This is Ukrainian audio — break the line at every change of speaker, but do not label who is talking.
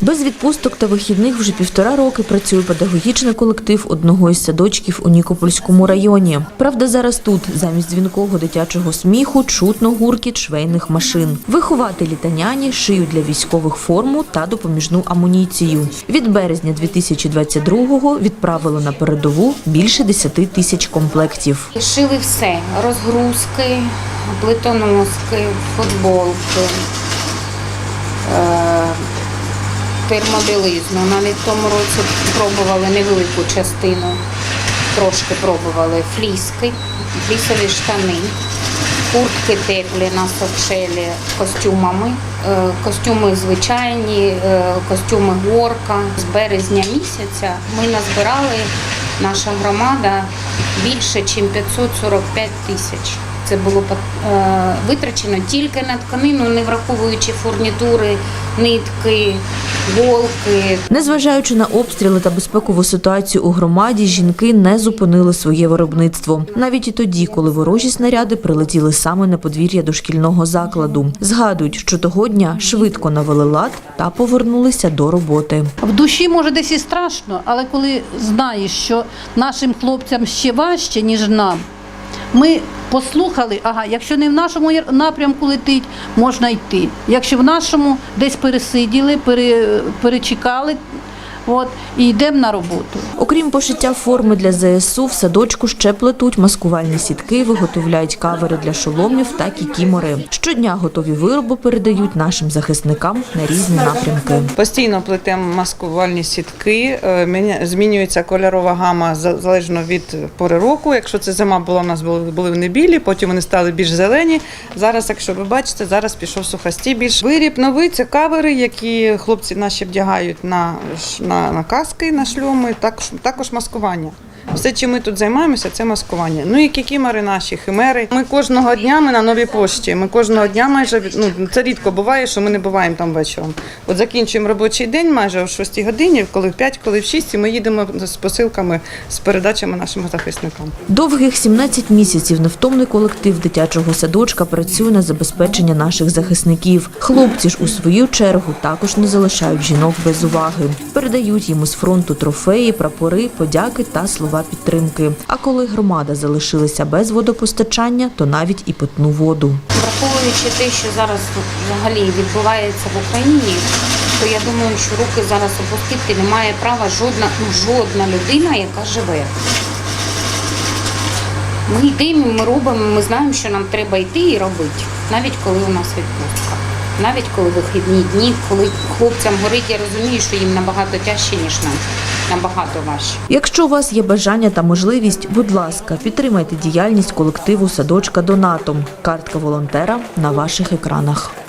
Без відпусток та вихідних вже півтора роки працює педагогічний колектив одного із садочків у Нікопольському районі. Правда, зараз тут замість дзвінкого дитячого сміху чутно гуркіт швейних машин. Вихователі та няні шиють для військових форму та допоміжну амуніцію. Від березня 2022-го відправили на передову більше 10 тисяч комплектів.
Шили все: розгрузки, плитоноски, футболки, термобілизну. Навіть в тому році пробували невелику частину, трошки пробували фліски, флісові штани, куртки теплі на совшелі костюмами, е, костюми звичайні, е, костюми горка. З березня місяця ми назбирали наша громада більше, ніж 545 тисяч. Це було е, витрачено тільки на тканину, не враховуючи фурнітури, нитки, голки,
Незважаючи на обстріли та безпекову ситуацію у громаді, жінки не зупинили своє виробництво. Навіть і тоді, коли ворожі снаряди прилетіли саме на подвір'я дошкільного закладу. Згадують, що того дня швидко навели лад та повернулися до роботи.
В душі може десь і страшно, але коли знаєш, що нашим хлопцям ще важче, ніж нам, ми послухали, ага, якщо не в нашому напрямку летить, можна йти. Якщо в нашому десь пересиділи, пере, перечекали, от, і йдемо на роботу.
Окрім пошиття форми для ЗСУ, в садочку ще плетуть маскувальні сітки, виготовляють кавери для шоломів та кікімори. Щодня готові вироби передають нашим захисникам на різні напрямки.
Постійно плетемо маскувальні сітки, е, змінюється кольорова гама за- залежно від пори року. Якщо це зима була, у нас були, вони білі, потім вони стали більш зелені. Зараз, якщо ви бачите, зараз пішов сухостій більш. Виріб новий це кавери, які хлопці наші вдягають на, ш- на, на каски, на шльоми, також, також маскування. Все, чим ми тут займаємося, це маскування. Ну і кікімори наші, химери. Ми кожного дня ми на новій пошті. Ми кожного дня майже ну це рідко буває, що ми не буваємо там вечором. От закінчуємо робочий день майже о 6 годині, коли в 5, коли в 6, і ми їдемо з посилками з передачами нашим захисникам.
Довгих 17 місяців невтомний колектив дитячого садочка працює на забезпечення наших захисників. Хлопці ж у свою чергу також не залишають жінок без уваги. Передають їм із фронту трофеї, прапори, подяки та слова підтримки. А коли громада залишилася без водопостачання, то навіть і питну воду.
враховуючи те, що зараз взагалі відбувається в Україні, то я думаю, що руки зараз опустити не має права жодна, ну, жодна людина, яка живе. Ми йдемо, ми робимо, ми знаємо, що нам треба йти і робити, навіть коли у нас відпустка. Навіть коли вихідні дні, коли хлопцям горить, я розумію, що їм набагато тяжче, ніж нам. Набагато важче.
Якщо у вас є бажання та можливість, будь ласка, підтримайте діяльність колективу садочка донатом. Картка волонтера на ваших екранах.